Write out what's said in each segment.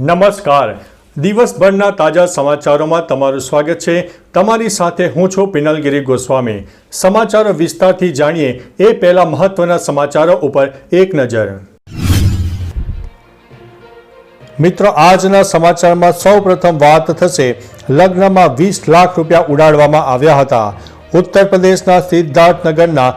નમસ્કાર. દિવસભરના તાજા સમાચારોમાં તમારું સ્વાગત છે. તમારી સાથે હું છું પિનલગીરી ગોસ્વામી. સમાચારો વિસ્તારથી જાણીએ એ પહેલા મહત્વના સમાચારો ઉપર એક નજર. મિત્રો, આજના સમાચારમાં સૌપ્રથમ વાત થશે. લગ્નમાં વીસ લાખ રૂપિયા ઉડાડવામાં આવ્યા હતા. ઉત્તર પ્રદેશના સિદ્ધાર્થનગરના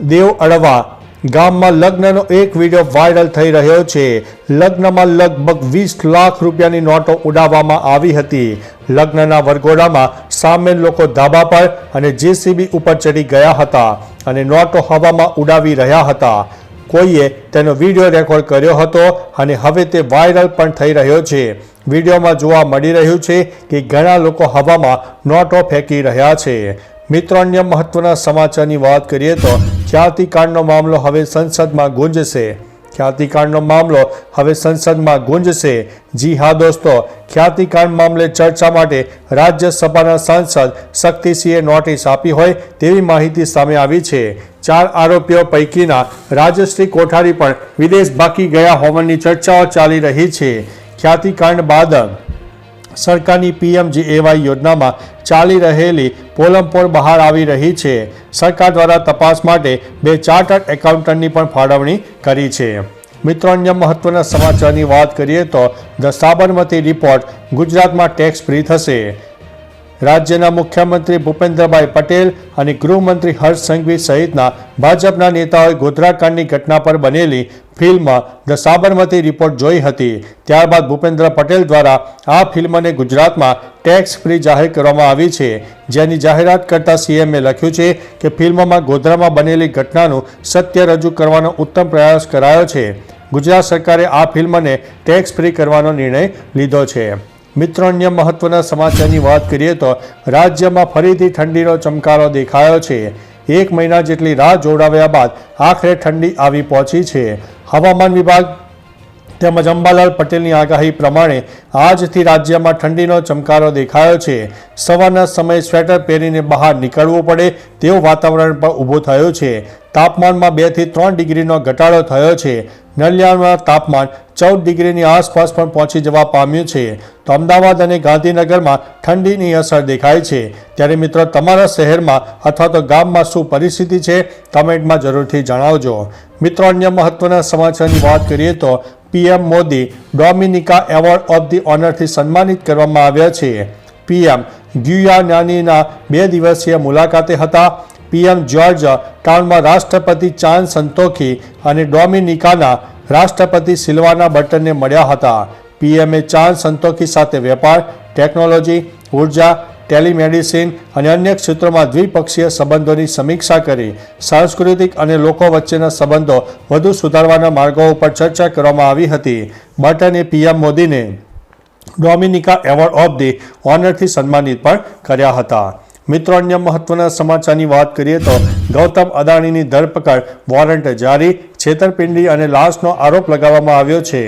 દેવ અડવા ગામમાં લગ્નનો એક વીડિયો વાયરલ થઈ રહ્યો છે. લગ્નમાં લગભગ વીસ લાખ રૂપિયાની નોટો ઉડાવવામાં આવી હતી. લગ્નના વરઘોડામાં સામેલ લોકો ધાબા પર અને જેસીબી ઉપર ચડી ગયા હતા અને નોટો હવામાં ઉડાવી રહ્યા હતા. કોઈએ તેનો વીડિયો રેકોર્ડ કર્યો હતો અને હવે તે વાયરલ પણ થઈ રહ્યો છે. વિડીયોમાં જોવા મળી રહ્યું છે કે ઘણા લોકો હવામાં નોટો ફેંકી રહ્યા છે. મિત્રો અન્ય મહત્વના સમાચારની વાત કરીએ તો ખ્યાતિકાંડનો મામલો હવે સંસદમાં ગુંજશે. ખ્યાતિકાંડનો મામલો હવે સંસદમાં ગુંજશે. જી હા દોસ્તો, ખ્યાતિકાંડ મામલે ચર્ચા માટે રાજ્યસભાના સાંસદ શક્તિસિંહે નોટિસ આપી હોય તેવી માહિતી સામે આવી છે. ચાર આરોપીઓ પૈકીના રાજશ્રી કોઠારી પણ વિદેશ બાકી ગયા હોવાની ચર્ચાઓ ચાલી રહી છે. ખ્યાતિકાંડ બાદ સરકારની પીએમજીએવાય યોજનામાં ચાલી રહેલી પોલમપોળ બહાર આવી રહી છે. સરકાર દ્વારા તપાસ માટે બે ચાર્ટર્ડ એકાઉન્ટન્ટની પણ ફાળવણી કરી છે. મિત્રો, અન્ય મહત્વના સમાચારની વાત કરીએ તો ધ સાબરમતી રિપોર્ટ ગુજરાતમાં ટેક્સ ફ્રી થશે. રાજ્યના મુખ્યમંત્રી ભૂપેન્દ્રભાઈ પટેલ અને ગૃહમંત્રી હર્ષ સંઘવી સહિતના ભાજપના નેતાઓએ ગોધરાકાંડની ઘટના પર બનેલી ફિલ્મ ધ સાબરમતી રિપોર્ટ જોઈ હતી. ત્યારબાદ ભૂપેન્દ્ર પટેલ દ્વારા આ ફિલ્મને ગુજરાતમાં ટેક્સ ફ્રી જાહેર કરવામાં આવી છે. જેની જાહેરાત કરતા સીએમએ લખ્યું છે કે ફિલ્મમાં ગોધરામાં બનેલી ઘટનાનું સત્ય રજૂ કરવાનો ઉત્તમ પ્રયાસ કરાયો છે. ગુજરાત સરકારે આ ફિલ્મને ટેક્સ ફ્રી કરવાનો નિર્ણય લીધો છે. મિત્રો અન્ય મહત્વના સમાચારની વાત કરીએ તો રાજ્યમાં ફરીથી ઠંડીનો ચમકારો દેખાયો છે. એક મહિના જેટલી રાહ જોડાવ્યા બાદ આખરે ઠંડી આવી પહોંચી છે. હવામાન વિભાગ તેમજ અંબાલાલ પટેલની આગાહી પ્રમાણે આજથી રાજ્યમાં ઠંડીનો ચમકારો દેખાયો છે. સવારના સમયે સ્વેટર પહેરીને બહાર નીકળવું પડે તેવું વાતાવરણ પણ ઊભું થયું છે. તાપમાનમાં બેથી ત્રણ ડિગ્રીનો ઘટાડો થયો છે. નલિયામાં તાપમાન ચૌદ ડિગ્રીની આસપાસ પણ પહોંચી જવા પામ્યું છે. તો અમદાવાદ અને ગાંધીનગરમાં ઠંડીની અસર દેખાય છે. ત્યારે મિત્રો, તમારા શહેરમાં અથવા તો ગામમાં શું પરિસ્થિતિ છે, કમેન્ટમાં જરૂરથી જણાવજો. મિત્રો, અન્ય મહત્વના સમાચારની વાત કરીએ તો PM Modi Dominica award of the ઓનરથી સન્માનિત કરવામાં આવ્યા છે. પીએમ ગ્યુયાનાનીના બે દિવસીય મુલાકાતે હતા. પીએમ જ્યોર્જ ટાઉનમાં રાષ્ટ્રપતિ ચાન સંતોખી અને ડોમિનિકાના રાષ્ટ્રપતિ સિલ્વાના બટનને મળ્યા હતા. પીએમએ ચાન સંતોખી સાથે વેપાર, ટેકનોલોજી, ઊર્જા ટેલિમેડિસિન અને અન્ય ક્ષેત્રોમાં દ્વિપક્ષીય સંબંધોની સમીક્ષા કરી, સાંસ્કૃતિક અને લોકો વચ્ચેના સંબંધો વધુ સુધારવાના માર્ગો ઉપર ચર્ચા કરવામાં આવી હતી. બટને પીએમ મોદીને ડોમિનિકા એવોર્ડ ઓફ ધી ઓનરથી સન્માનિત પણ કર્યા હતા. મિત્રો, અન્ય મહત્વના સમાચારની વાત કરીએ તો ગૌતમ અદાણીની ધરપકડ વોરંટ જારી, છેતરપિંડી અને લાશનો આરોપ લગાવવામાં આવ્યો છે.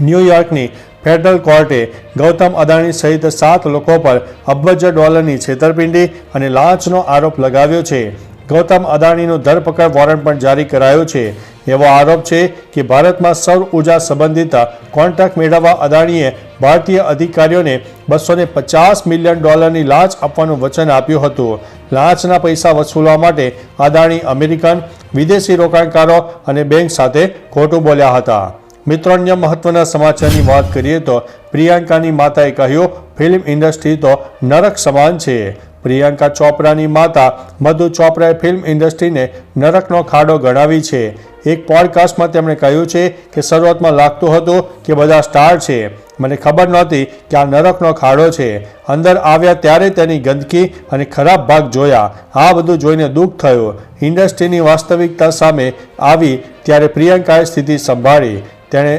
ન્યૂયોર્કની ફેડરલ કોર્ટે ગૌતમ અદાણી સહિત સાત લોકો પર અબજ ડોલરની છેતરપિંડી અને લાંચનો આરોપ લગાવ્યો છે. ગૌતમ અદાણીનો ધરપકડ વોરંટ પણ જારી કરાયો છે. એવો આરોપ છે કે ભારતમાં સૌર ઊર્જા સંબંધિત કોન્ટ્રાક્ટ મેળવવા અદાણીએ ભારતીય અધિકારીઓને બસો પચાસ મિલિયન ડોલરની લાંચ આપવાનું વચન આપ્યું હતું. લાંચના પૈસા વસૂલવા માટે અદાણી અમેરિકન વિદેશી રોકાણકારો અને બેંક સાથે ખોટું બોલ્યા હતા. મિત્રો, અન્ય મહત્વના સમાચારની વાત કરીએ તો પ્રિયંકાની માતાએ કહ્યું, ફિલ્મ ઇન્ડસ્ટ્રી તો નરક સમાન છે. પ્રિયંકા ચોપરાની માતા મધુ ચોપરાએ ફિલ્મ ઇન્ડસ્ટ્રીને નરકનો ખાડો ગણાવી છે. એક પોડકાસ્ટમાં તેમણે કહ્યું છે કે શરૂઆતમાં લાગતું હતું કે બધા સ્ટાર છે. મને ખબર નહોતી કે આ નરકનો ખાડો છે. અંદર આવ્યા ત્યારે તેની ગંદકી અને ખરાબ ભાગ જોયા. આ બધું જોઈને દુઃખ થયું. ઇન્ડસ્ટ્રીની વાસ્તવિકતા સામે આવી ત્યારે પ્રિયંકાએ સ્થિતિ સંભાળી. તેણે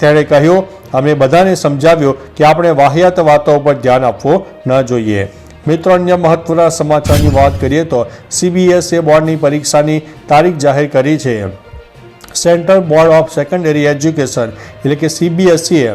તેણે કહ્યું, અમે બધાને સમજાવ્યું કે આપણે વાહિયાત વાતો ઉપર ધ્યાન આપવું ન જોઈએ. મિત્રો, અન્ય મહત્વના સમાચારની વાત કરીએ તો સીબીએસએ બોર્ડની પરીક્ષાની તારીખ જાહેર કરી છે. Central board of secondary education, એટલે કે સીબીએસઈએ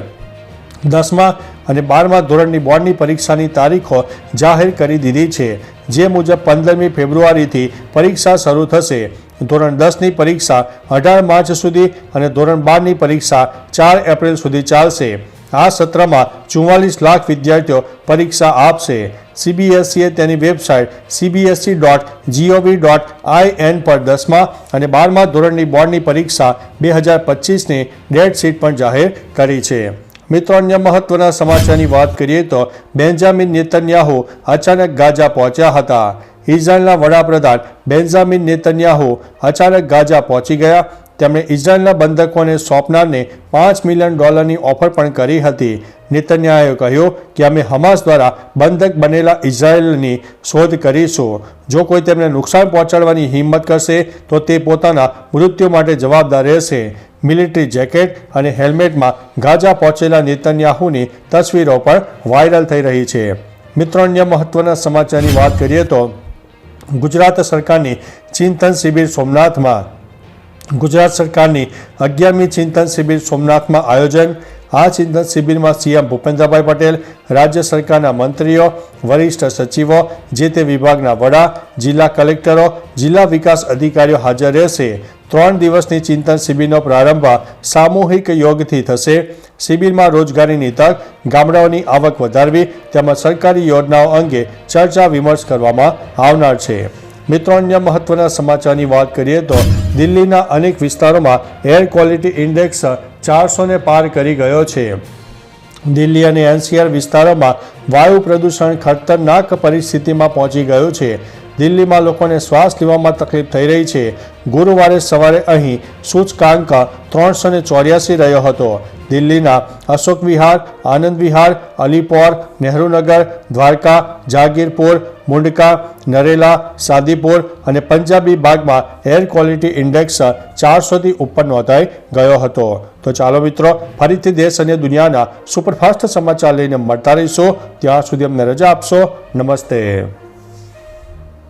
દસમા અને બારમા ધોરણની બોર્ડની પરીક્ષાની તારીખો જાહેર કરી દીધી છે. જે મુજબ પંદરમી ફેબ્રુઆરીથી પરીક્ષા શરૂ થશે. ધોરણ દસની પરીક્ષા અઢાર માર્ચ સુધી અને ધોરણ બારની પરીક્ષા ચાર એપ્રિલ સુધી ચાલશે. આ સત્રમાં ચુમ્માલીસ લાખ વિદ્યાર્થીઓ પરીક્ષા આપશે. સીબીએસઈએ તેની website CBSE dot GOV dot IN પર દસમા અને બારમા ધોરણની બોર્ડની પરીક્ષા બે હજાર પચીસની ડેટશીટ પણ જાહેર કરી છે. મિત્રો, અન્ય મહત્વના સમાચારની વાત કરીએ તો બેન્જામિન નેતન્યાહુ અચાનક ગાઝા પહોંચ્યા હતા. ઇઝરાયલના વડાપ્રધાન બેન્જામિન નેતન્યાહુ અચાનક ગાઝા પહોંચી ગયા. તેમણે ઇઝરાયલના બંધકોને સોંપનારને પાંચ મિલિયન ડોલરની ઓફર પણ કરી હતી. નેતન્યાહુએ કહ્યું કે અમે હમાસ દ્વારા બંધક બનેલા ઇઝરાયલની શોધ કરીશું. જો કોઈ તેમને નુકસાન પહોંચાડવાની હિંમત કરશે, તો તે પોતાના મૃત્યુ માટે જવાબદાર રહેશે. મિલિટરી જેકેટ અને હેલ્મેટમાં ગાઝા પહોંચેલા નેતન્યાહુની તસવીરો પણ વાયરલ થઈ રહી છે. મિત્રો, અન્ય મહત્વના સમાચારની વાત કરીએ તો ગુજરાત સરકારની ચિંતન શિબિર સોમનાથમાં ગુજરાત સરકારની અગિયારમી ચિંતન શિબિર સોમનાથમાં આયોજન આ ચિંતન શિબિરમાં સીએમ ભૂપેન્દ્રભાઈ પટેલ, રાજ્ય સરકારના મંત્રીઓ, વરિષ્ઠ સચિવો, જે તે વિભાગના વડા, જિલ્લા કલેક્ટરો, જિલ્લા વિકાસ અધિકારીઓ હાજર રહેશે. ત્રણ દિવસની ચિંતન શિબિરનો પ્રારંભ સામૂહિક યોગથી થશે. શિબિરમાં રોજગારીની તક ગામડાઓની આવક વધારવી તેમજ સરકારી યોજનાઓ અંગે ચર્ચા વિમર્શ કરવામાં આવનાર છે. મિત્રો, અન્ય મહત્વના સમાચારની વાત કરીએ તો દિલ્હીના અનેક વિસ્તારોમાં એર ક્વોલિટી ઇન્ડેક્સ ચારસોને પાર કરી ગયો છે. દિલ્હી અને એનસીઆર વિસ્તારોમાં વાયુ પ્રદૂષણ ખતરનાક પરિસ્થિતિમાં પહોંચી ગયું છે. દિલ્હીમાં લોકોને શ્વાસ લેવામાં તકલીફ થઈ રહી છે. ગુરુવારે સવારે અહીં સૂચકાંક ત્રણસો ચોર્યાસી રહ્યો હતો. દિલ્હીના અશોક વિહાર, આનંદ વિહાર, અલીપોર, નહેરુનગર, દ્વારકા, જાગીરપુર, મુંડકા, નરેલા, સાદીપુર અને પંજાબી બાગમાં એર ક્વોલિટી ઇન્ડેક્સ ચારસોથી ઉપર નોંધાઈ ગયો હતો. તો ચાલો મિત્રો, ફરીથી દેશ અને દુનિયાના સુપરફાસ્ટ સમાચાર લઈને મળતા રહીશું. ત્યાં સુધી અમને રજા આપશો. નમસ્તે.